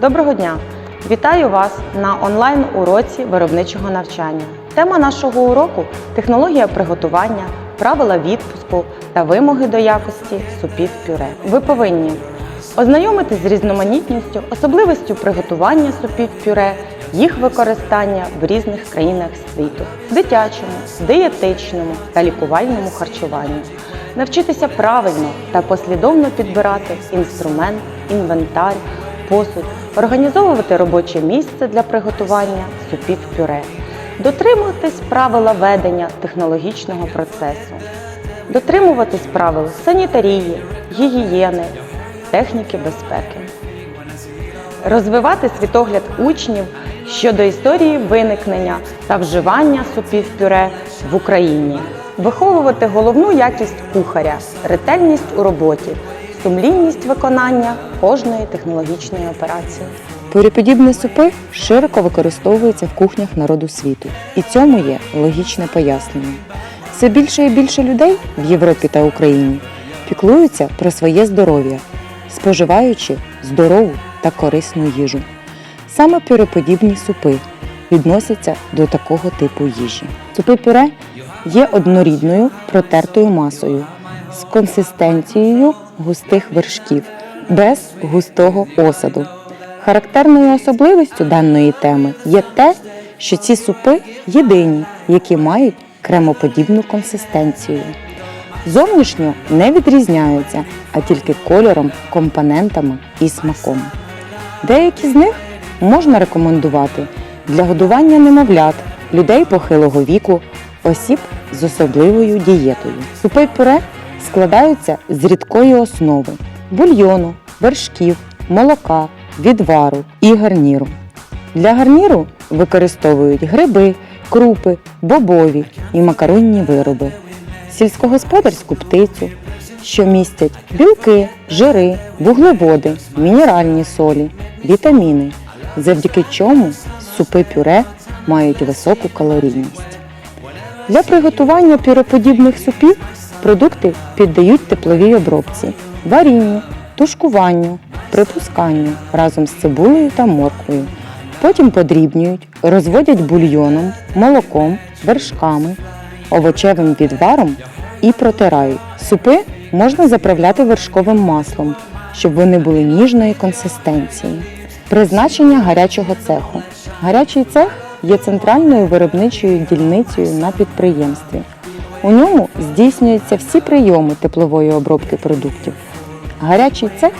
Доброго дня! Вітаю вас на онлайн-уроці виробничого навчання. Тема нашого уроку технологія приготування, правила відпуску та вимоги до якості супів пюре. Ви повинні ознайомитись з різноманітністю, особливістю приготування супів пюре, їх використання в різних країнах світу, дитячому, дієтичному та лікувальному харчуванні. Навчитися правильно та послідовно підбирати інструмент, інвентар, посуд, організовувати робоче місце для приготування супів пюре, дотримуватись правила ведення технологічного процесу, дотримуватись правил санітарії, гігієни, техніки безпеки, розвивати світогляд учнів щодо історії виникнення та вживання супів пюре в Україні, виховувати головну якість кухаря, ретельність у роботі, сумлінність виконання кожної технологічної операції. Пюреподібні супи широко використовуються в кухнях народу світу, і цьому є логічне пояснення. Все більше і більше людей в Європі та Україні піклуються про своє здоров'я, споживаючи здорову та корисну їжу. Саме пюреподібні супи відносяться до такого типу їжі. Супи пюре є однорідною протертою масою з консистенцією густих вершків без густого осаду. Характерною особливістю даної теми є те, що ці супи єдині, які мають кремоподібну консистенцію. Зовнішньо не відрізняються, а тільки кольором, компонентами і смаком. Деякі з них можна рекомендувати для годування немовлят, людей похилого віку, осіб з особливою дієтою. Супи пюре складаються з рідкої основи бульйону, вершків, молока, відвару і гарніру. Для гарніру використовують гриби, крупи, бобові і макаронні вироби, сільськогосподарську птицю, що містять білки, жири, вуглеводи, мінеральні солі, вітаміни, завдяки чому супи пюре мають високу калорійність. Для приготування пюроподібних супів продукти піддають тепловій обробці, варінню, тушкуванню, припусканню разом з цибулею та морквою. Потім подрібнюють, розводять бульйоном, молоком, вершками, овочевим відваром і протирають. Супи можна заправляти вершковим маслом, щоб вони були ніжної консистенції. Призначення гарячого цеху. Гарячий цех є центральною виробничою дільницею на підприємстві. У ньому здійснюються всі прийоми теплової обробки продуктів. Гарячий цех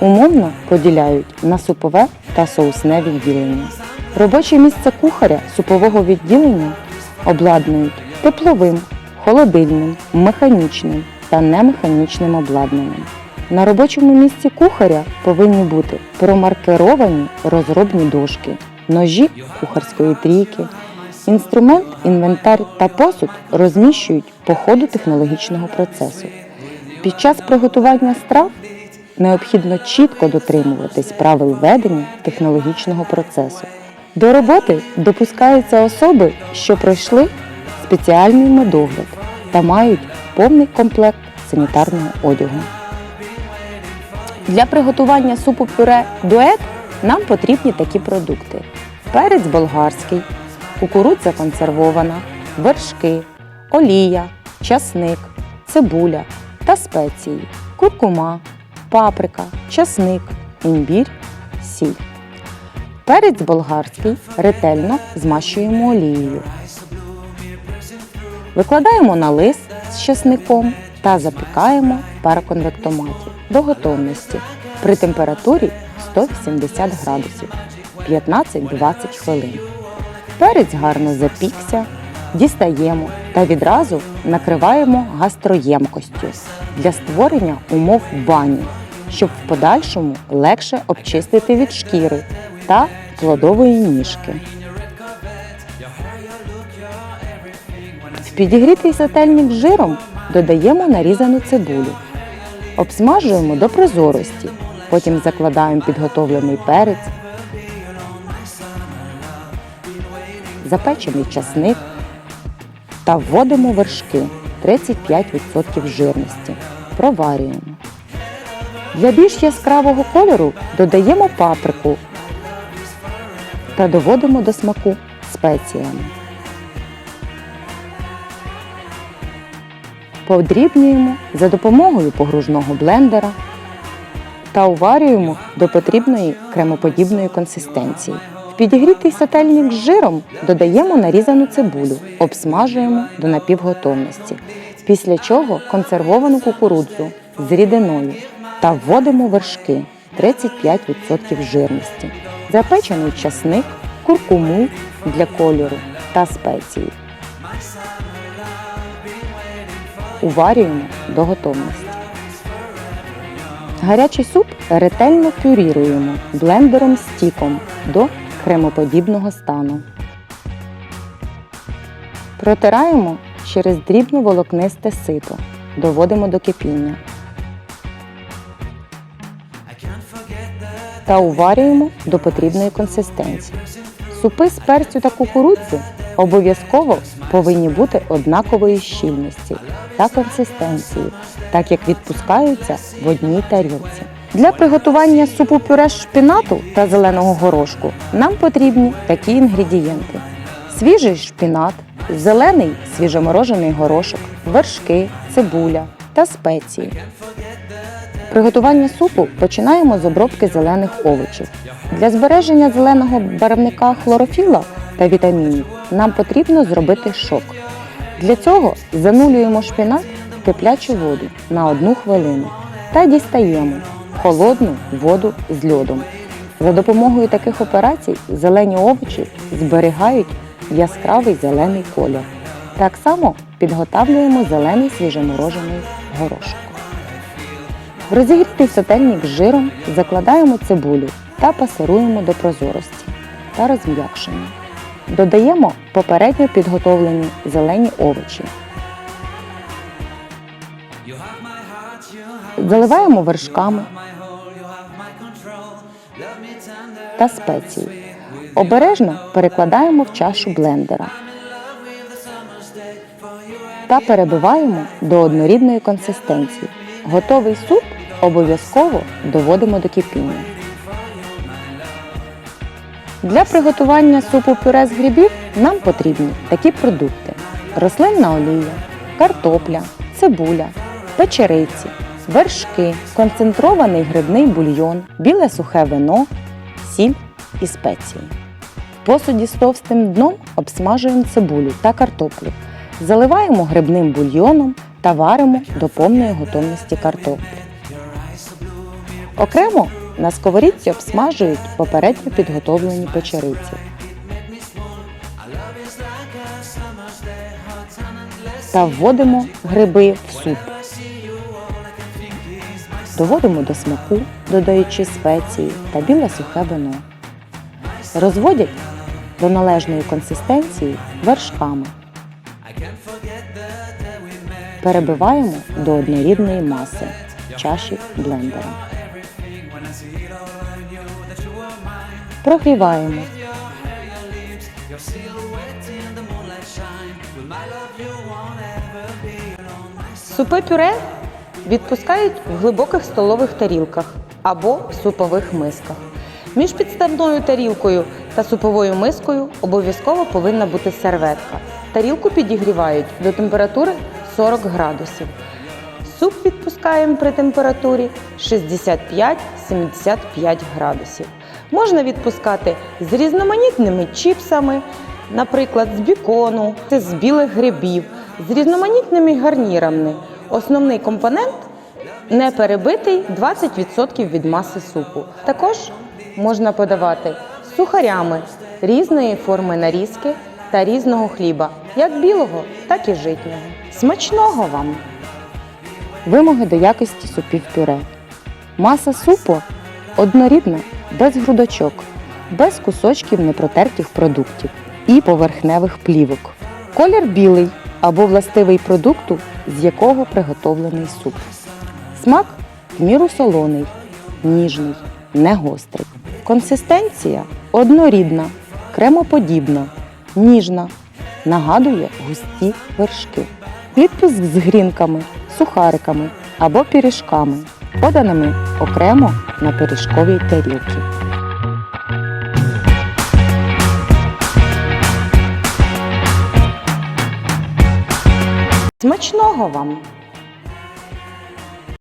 умовно поділяють на супове та соусне відділення. Робоче місце кухаря супового відділення обладнують тепловим, холодильним, механічним та немеханічним обладнанням. На робочому місці кухаря повинні бути промаркеровані розробні дошки, ножі кухарської трійки. Інструмент, інвентар та посуд розміщують по ходу технологічного процесу. Під час приготування страв необхідно чітко дотримуватись правил ведення технологічного процесу. До роботи допускаються особи, що пройшли спеціальний медогляд та мають повний комплект санітарного одягу. Для приготування супу пюре дует нам потрібні такі продукти: перець болгарський, кукурудза консервована, вершки, олія, часник, цибуля та спеції, куркума, паприка, часник, імбір, сіль. Перець болгарський ретельно змащуємо олією. Викладаємо на лист з часником та запікаємо в пароконвектоматі до готовності при температурі 180 градусів 15-20 хвилин. Перець гарно запікся, дістаємо та відразу накриваємо гастроємкостю для створення умов бані, щоб в подальшому легше обчистити від шкіри та плодової ніжки. В підігрітий сательник жиром додаємо нарізану цибулю. Обсмажуємо до прозорості. Потім закладаємо підготовлений перець, запечений часник та вводимо вершки 35% жирності. проварюємо. Для більш яскравого кольору додаємо паприку та доводимо до смаку спеціями. Подрібнюємо за допомогою погружного блендера та уварюємо до потрібної кремоподібної консистенції. В підігрітий сательник з жиром додаємо нарізану цибулю, обсмажуємо до напівготовності, після чого консервовану кукурудзу з рідиною та вводимо вершки 35% жирності, запечений часник, куркуму для кольору та спеції. Уварюємо до готовності. Гарячий суп ретельно пюріруємо блендером стіком до кремоподібного стану. Протираємо через дрібно волокнисте сито. Доводимо до кипіння. Та уварюємо до потрібної консистенції. Супи з перцю та кукурудзи обов'язково повинні бути однакової щільності та консистенції, так як відпускаються в одній тарілці. Для приготування супу пюре шпінату та зеленого горошку нам потрібні такі інгредієнти: свіжий шпінат, зелений свіжоморожений горошок, вершки, цибуля та спеції. Приготування супу починаємо з обробки зелених овочів. Для збереження зеленого барвника хлорофіла та вітамінів нам потрібно зробити шок. Для цього занулюємо шпинат в киплячу воду на 1 хвилину та дістаємо холодну воду з льодом. За допомогою таких операцій зелені овочі зберігають яскравий зелений колір. Так само підготавлюємо зелений свіжоморожений горошок. В розігрітий сотельник з жиром закладаємо цибулю та пасируємо до прозорості та розм'якшення. Додаємо попередньо підготовлені зелені овочі. Заливаємо вершками та спеції. Обережно перекладаємо в чашу блендера та перебиваємо до однорідної консистенції. Готовий суп обов'язково доводимо до кипіння. Для приготування супу пюре з грибів нам потрібні такі продукти: рослинна олія, картопля, цибуля, печериці, вершки, концентрований грибний бульйон, біле сухе вино, сіль і спеції. В посуді з товстим дном обсмажуємо цибулю та картоплю, заливаємо грибним бульйоном та варимо до повної готовності картоплі. Окремо на сковорідці обсмажують попередньо підготовлені печериці. Та вводимо гриби в суп. Доводимо до смаку, додаючи спеції та біле сухе вино. Розводять до належної консистенції вершками. Перебиваємо до однорідної маси чаші блендера. Прогріваємо. Супи пюре відпускають в глибоких столових тарілках або в супових мисках. Між підставною тарілкою та суповою мискою обов'язково повинна бути серветка. Тарілку підігрівають до температури 40 градусів. Суп відпускаємо при температурі 65-75 градусів. Можна відпускати з різноманітними чіпсами, наприклад, з бікону, з білих грибів, з різноманітними гарнірами. Основний компонент не перебитий 20% від маси супу. Також можна подавати сухарями різної форми нарізки та різного хліба, як білого, так і житнього. Смачного вам! Вимоги до якості супів пюре. Маса супу однорідна, без грудочок, без кусочків непротертих продуктів і поверхневих плівок. Колір білий або властивий продукту, з якого приготовлений суп. Смак в міру солоний, ніжний, не гострий. Консистенція однорідна, кремоподібна, ніжна, нагадує густі вершки. Відпуск з грінками, сухариками або пиріжками, поданими окремо на пиріжковій тарілці. Смачного вам!